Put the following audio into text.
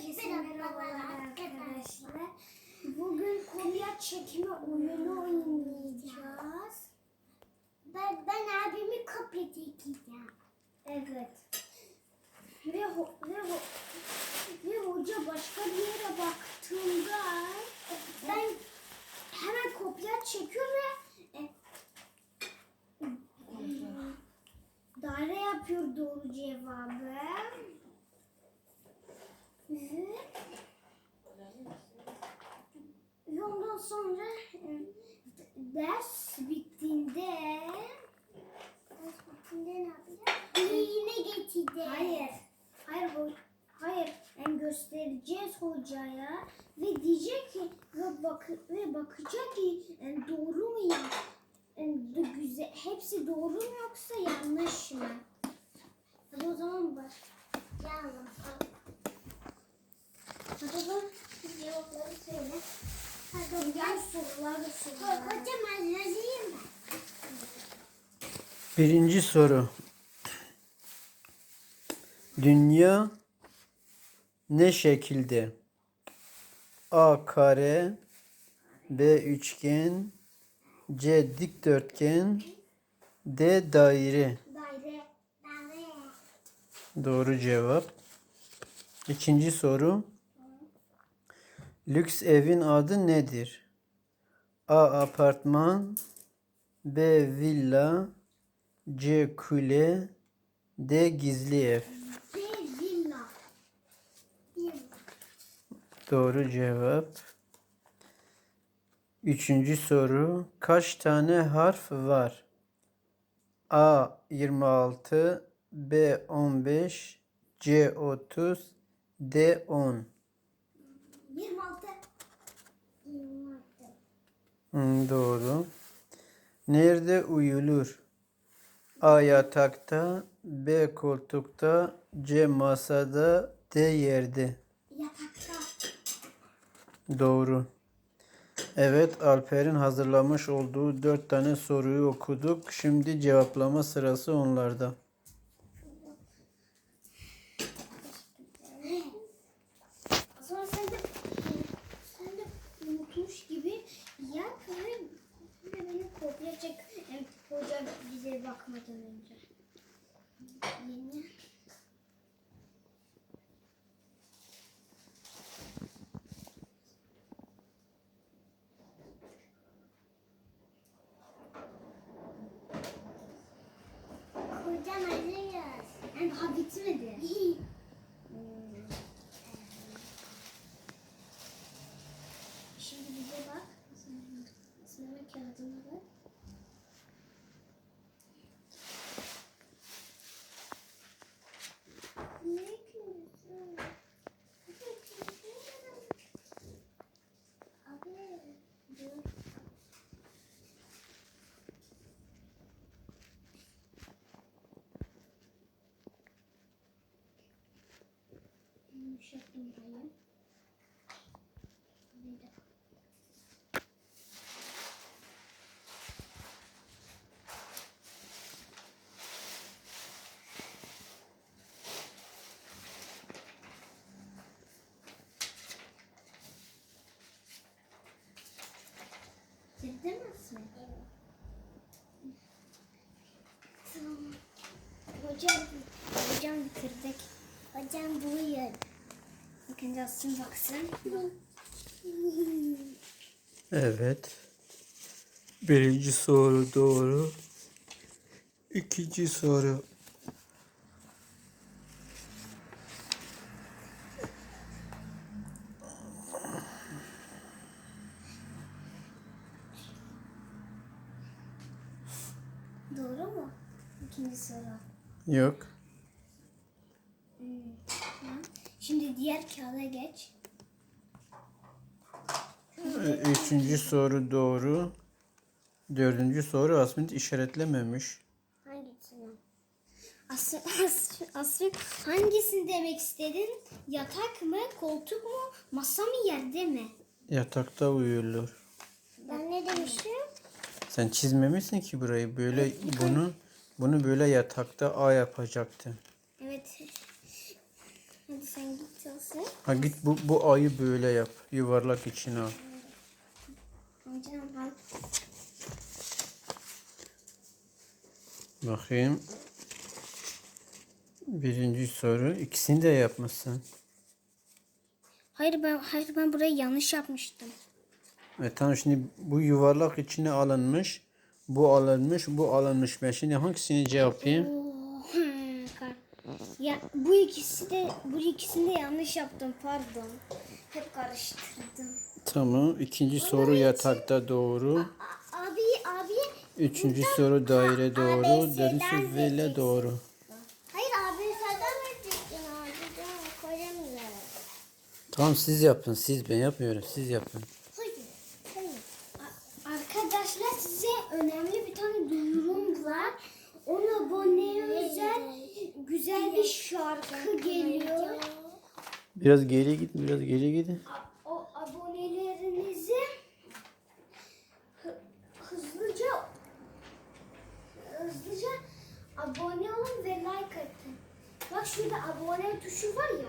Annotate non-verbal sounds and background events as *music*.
Herkese merhabalar arkadaşlar. Bugün kopya çekme oyunu oynayacağız. Ben, ben abimi kopya çekeceğim. Evet. Ve, ho, ve, ho, ve hoca başka bir yere baktığında ben hemen kopya çekiyor ve e, daire yapıyor doğru cevabı. Ve ondan sonra e, ders bittiğinde ders bittiğinde ne yapacağız? Yine geçeceğiz. Hayır. Hayır ho- hayır. Yani göstereceğiz hocaya ve diyecek ki ve bak ve bakacak ki e, doğru mu ya? E, güzel hepsi doğru mu yoksa yanlış mı? Hadi o zaman başlayalım. Hadi Birinci soru. Dünya ne şekilde? A kare, B üçgen, C dikdörtgen, D. Daire. Doğru cevap. İkinci soru. Lüks evin adı nedir? A apartman, B villa, C kule, D gizli ev. B villa. Doğru cevap. Üçüncü soru. Kaç tane harf var? A 26, B 15, C 30, D 10. 26. 26. Hmm, doğru. Nerede uyulur? A yatakta, B koltukta, C masada, D yerde. Yatakta. Doğru. Evet, Alper'in hazırlamış olduğu dört tane soruyu okuduk. Şimdi cevaplama sırası onlarda. Sonra sen de sen de unutmuş gibi yap ve ve beni kopya çek. Yani hoca bize bakmadan önce. Yeni. Hocam hazırız. Yani daha bitmedi. *laughs* Şimdi bize bak. Sınava kağıdına bak. Ne ekliyorsun? Abi, dur. Yumuşatayım burayı. Bir dakika. Girdin mi? Tamam. Hocam, hocam bitirdik. Hocam buyur. Bakın yazsın baksın. Evet. Birinci soru doğru. İkinci soru. Doğru mu? İkinci soru. Yok. Tamam. Şimdi diğer kağıda geç. Üçüncü soru doğru. Dördüncü soru Asmit işaretlememiş. Hangisini? Aslı, aslı, aslı hangisini demek istedin? Yatak mı, koltuk mu, masa mı, yerde mi? Yatakta uyulur. Ben ne demiştim? Sen çizmemişsin ki burayı. Böyle bunu bunu böyle yatakta A yapacaktın. Evet. Hadi sen git çalışsın. Ha git bu, bu ayı böyle yap. Yuvarlak içine al. Bakayım. Birinci soru. İkisini de yapmışsın. Hayır ben hayır ben burayı yanlış yapmıştım. E tamam şimdi bu yuvarlak içine alınmış. Bu alınmış, bu alınmış. Ben şimdi hangisini cevaplayayım? Ya bu ikisi de bu ikisini de yanlış yaptım pardon. Hep karıştırdım. Tamam. İkinci soru yatakta doğru. A- abi abi Üçüncü soru daire doğru. Vele seçeceksin. doğru. Hayır abi senden verecektin abi. Koyamıyorum. Tamam siz yapın. Siz ben yapmıyorum. Siz yapın. Hayır. Hayır. A- Arkadaşlar size önemli bir tane duyurum var. Ona aboneye özel güzel bir şarkı geliyor. Biraz geri gidin. Biraz geri gidin. O abonelerinizi hı- hızlıca hızlıca abone olun ve like atın. Bak şurada abone tuşu var ya